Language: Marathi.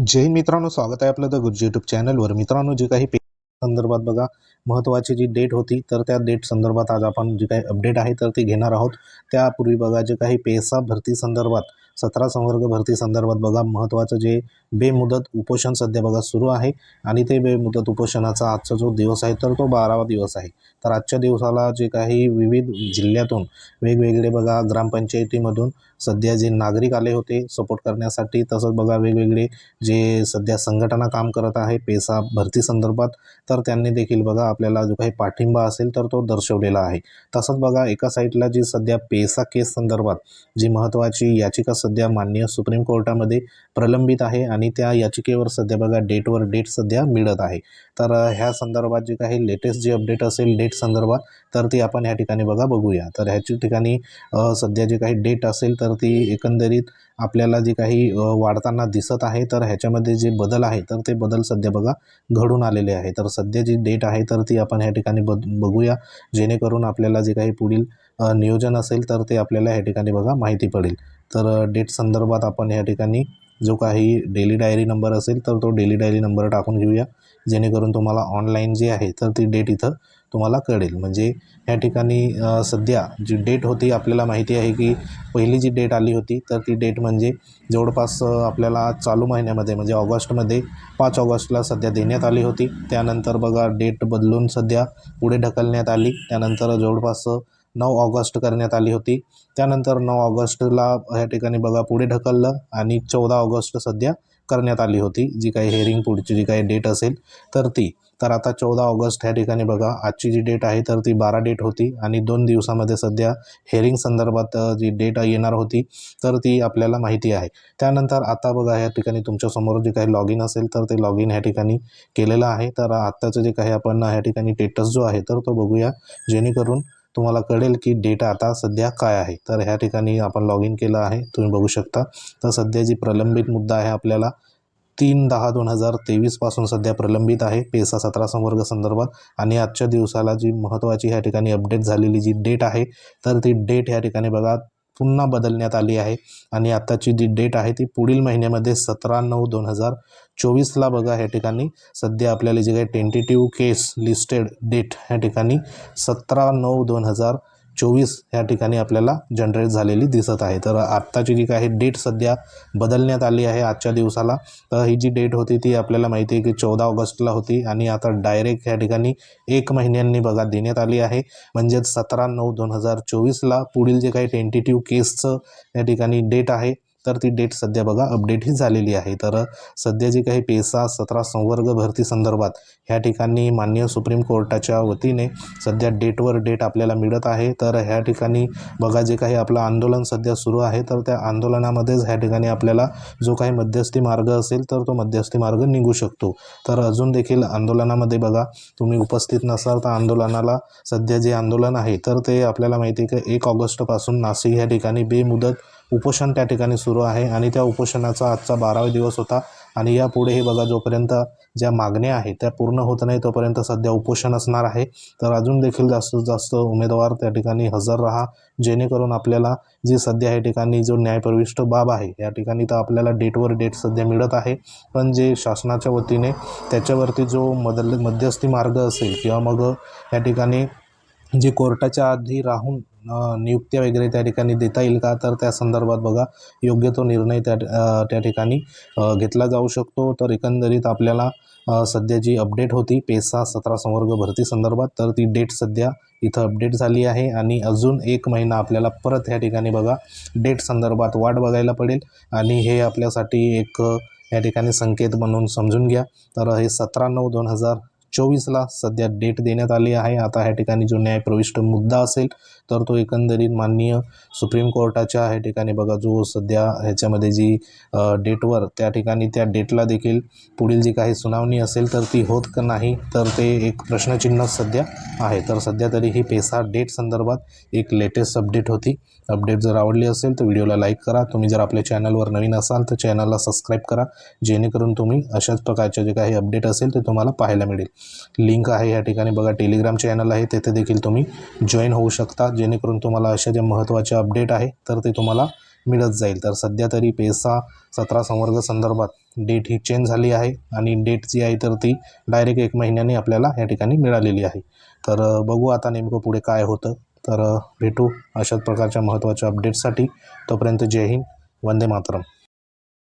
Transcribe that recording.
जय मित्रांनो स्वागत आहे आपलं द गुरुजी यूट्यूब चॅनलवर मित्रांनो जे काही पे संदर्भात बघा महत्त्वाची जी डेट होती तर त्या डेट संदर्भात आज आपण जे काही अपडेट आहे तर ती घेणार आहोत. त्यापूर्वी बघा जे काही पेसा भरती संदर्भात सतरा संवर्ग भरती संदर्भात बघा महत्त्वाचं जे बेमुदत उपोषण सध्या बघा सुरू आहे आणि ते बेमुदत उपोषणाचा आजचा जो दिवस आहे तर तो बारावा दिवस आहे. तर आजच्या दिवसाला जे काही विविध जिल्ह्यातून वेगवेगळे बघा ग्रामपंचायतीमधून सध्या जे नागरिक आले होते सपोर्ट करण्यासाठी तसंच बघा वेगवेगळे जे सध्या संघटना काम करत आहे पेसा भरती संदर्भात तर त्यांनी देखील बघा आपल्याला जो काही पाठिंबा असेल तर तो दर्शवलेला आहे. तसंच बघा एका साईडला जी सध्या पेसा केस संदर्भात जी महत्त्वाची याचिका सध्या सध्या माननीय सुप्रीम कोर्टामध्ये प्रलंबित आहे आणि त्या याचिकेवर सध्या बघा डेटवर डेट सध्या मिळत आहे. तर ह्या संदर्भात जे काही लेटेस्ट जे अपडेट असेल डेट संदर्भात तर ती आपण ह्या ठिकाणी बघा बघूया. तर ह्याची ठिकाणी सध्या जे काही डेट असेल तर ती एकंदरीत आपल्याला जे काही वाढताना दिसत आहे तर ह्याच्यामध्ये जे बदल आहे तर ते बदल सध्या बघा घडून आलेले आहे. तर सध्या जी डेट आहे तर ती आपण ह्या ठिकाणी बघूया. जेणेकरून आपल्याला जे काही पुढील नियोजन असेल तर ते आपल्याला ह्या ठिकाणी बघा माहिती पडेल. तर डेट संदर्भात आपण ह्या ठिकाणी जो काही डेली डायरी नंबर असेल तर तो डेली डायरी नंबर टाकून घेऊया. जेणेकरून तुम्हाला ऑनलाईन जे आहे तर ती डेट इथं तुम्हाला कळेल. म्हणजे ह्या ठिकाणी सध्या जी डेट होती आपल्याला माहिती आहे की पहिली जी डेट आली होती तर ती डेट म्हणजे जवळपास आपल्याला चालू महिन्यामध्ये म्हणजे ऑगस्टमध्ये पाच ऑगस्टला सध्या देण्यात आली होती. त्यानंतर बघा डेट बदलून सध्या पुढे ढकलण्यात आली. त्यानंतर जवळपास नऊ ऑगस्ट करण्यात आली होती. त्यानंतर नऊ ऑगस्टला ह्या ठिकाणी बघा पुढे ढकललं आणि चौदा ऑगस्ट सध्या करण्यात आली होती. जी काही हेअरिंग पुढची जी काही डेट असेल तर ती. तर आता चौदा ऑगस्ट ह्या ठिकाणी बघा आजची जी डेट आहे तर ती बारा डेट होती आणि दोन दिवसामध्ये सध्या हेअरिंग संदर्भात जी डेट येणार होती तर ती आपल्याला माहिती आहे. त्यानंतर आता बघा ह्या ठिकाणी तुमच्यासमोर जे काही लॉग इन असेल तर ते लॉग इन ह्या ठिकाणी केलेलं आहे. तर आत्ताचं जे काही आपण ह्या ठिकाणी टेटस जो आहे तर तो बघूया. जेणेकरून तुम्हाला कळेल की डेटा आता सध्या काय आहे. तर ह्या ठिकाणी आपण लॉग इन केलं आहे. तुम्ही बघू शकता. तर सध्या जी प्रलंबित मुद्दा आहे आपल्याला तीन दहा दोन हजार तेवीसपासून सध्या प्रलंबित आहे पेसा सतरा संवर्ग संदर्भात. आणि आजच्या दिवसाला जी महत्त्वाची ह्या ठिकाणी अपडेट झालेली जी डेट आहे तर ती डेट ह्या ठिकाणी बघा पुन्हा बदलण्यात आली आहे. आणि आत्ताची जी डेट आहे ती पुढील महिन्यामध्ये सतरा नऊ दोन हजार चोवीसला बघा ह्या ठिकाणी सध्या आपल्याला जे काही टेंटेटिव्ह केस लिस्टेड डेट ह्या ठिकाणी सतरा नऊ दोन हजार चोवीस ह्या ठिकाणी आपल्याला जनरेट झालेली दिसत आहे. तर आत्ताची जी काही डेट सध्या बदलण्यात आली आहे आजच्या दिवसाला तर ही जी डेट होती ती आपल्याला माहिती आहे की चौदा ऑगस्टला होती आणि आता डायरेक्ट ह्या ठिकाणी एक महिन्यांनी बघा देण्यात आली आहे. म्हणजेच सतरा नऊ दोन हजार चोवीसला पुढील जे काही टेंटेटिव्ह केसचं या ठिकाणी डेट आहे तर ती डेट सध्या बघा अपडेट ही झालेली आहे. तर सध्या जी काही पेसा सतरा संवर्ग भरती संदर्भात ह्या ठिकाणी माननीय सुप्रीम कोर्टाच्या वतीने सध्या डेटवर डेट आपल्याला मिळत आहे. तर ह्या ठिकाणी बघा जे काही आपलं आंदोलन सध्या सुरू आहे तर त्या आंदोलनामध्येच ह्या ठिकाणी आपल्याला जो काही मध्यस्थी मार्ग असेल तर तो मध्यस्थी मार्ग निघू शकतो. तर अजून देखील आंदोलनामध्ये बघा तुम्ही उपस्थित नसाल तर आंदोलनाला सध्या जे आंदोलन आहे तर ते आपल्याला माहिती आहे की एक ऑगस्टपासून नाशिक ह्या ठिकाणी बेमुदत उपोषण त्या ठिकाणी सुरू आहे आणि त्या उपोषणाचा आजचा बारावा दिवस होता. आणि यापुढेही बघा जोपर्यंत ज्या मागण्या आहेत त्या पूर्ण होत नाही तोपर्यंत सध्या उपोषण असणार आहे. तर अजून देखील जास्तीत जास्त उमेदवार त्या ठिकाणी हजर राहा. जेणेकरून आपल्याला जी सध्या या ठिकाणी जो न्यायप्रविष्ट बाब आहे या ठिकाणी तर आपल्याला डेटवर डेट सध्या मिळत आहे. पण जे शासनाच्या वतीने त्याच्यावरती जो मदल मध्यस्थी मार्ग असेल किंवा मग या ठिकाणी जे कोर्टाच्या आधी राहून नियुक्त्या वगैरे त्या ठिकाणी देता येईल का? तर त्या संदर्भात बघा योग्य तो निर्णय त्या त्या ठिकाणी घेतला जाऊ शकतो. तर एकंदरीत आपल्याला सध्या जी अपडेट होती पेसा सतरा संवर्ग भरती संदर्भात तर ती डेट सध्या इथं अपडेट झाली आहे. आणि अजून एक महिना आपल्याला परत ह्या ठिकाणी बघा डेट संदर्भात वाट बघायला पडेल. आणि हे आपल्यासाठी एक या ठिकाणी संकेत म्हणून समजून घ्या. तर हे सतरा नऊ दोन हजार चोवीसला सध्या डेट देण्यात आली आहे. आता ह्या ठिकाणी जो न्यायप्रविष्ट मुद्दा असेल तर तो एकंदरीत माननीय सुप्रीम कोर्टाच्या ह्या ठिकाणी बघा जो सध्या ह्याच्यामध्ये जी डेटवर त्या ठिकाणी त्या डेटला देखील पुढील जी काही सुनावणी असेल तर ती होत का नाही तर ते एक प्रश्नचिन्ह सध्या आहे. तर सध्या तरी ही पेसा डेट संदर्भात एक लेटेस्ट अपडेट होती. अपडेट जर आवडली असेल तर व्हिडिओला लाईक करा. तुम्ही जर आपल्या चॅनलवर नवीन असाल तर चॅनलला सबस्क्राईब करा. जेणेकरून तुम्ही अशाच प्रकारचे जे काही अपडेट असेल ते तुम्हाला पाहायला मिळेल. लिंक आहे या ठिकाणी. बघा टेलिग्राम चॅनल आहे तेथे देखील तुम्ही जॉईन होऊ शकता. जेणेकरून तुम्हाला अशा जे महत्त्वाचे अपडेट आहे तर ते तुम्हाला मिळत जाईल. तर सध्या तरी पेसा सतरा संवर्ग संदर्भात डेट ही चेंज झाली आहे आणि डेट जी आहे तर ती डायरेक्ट एक महिन्याने आपल्याला या ठिकाणी मिळालेली आहे. तर बघू आता नेमकं पुढे काय होतं. तर भेटू अशाच प्रकारच्या महत्त्वाच्या अपडेटसाठी तोपर्यंत जय हिंद. वंदे मातरम.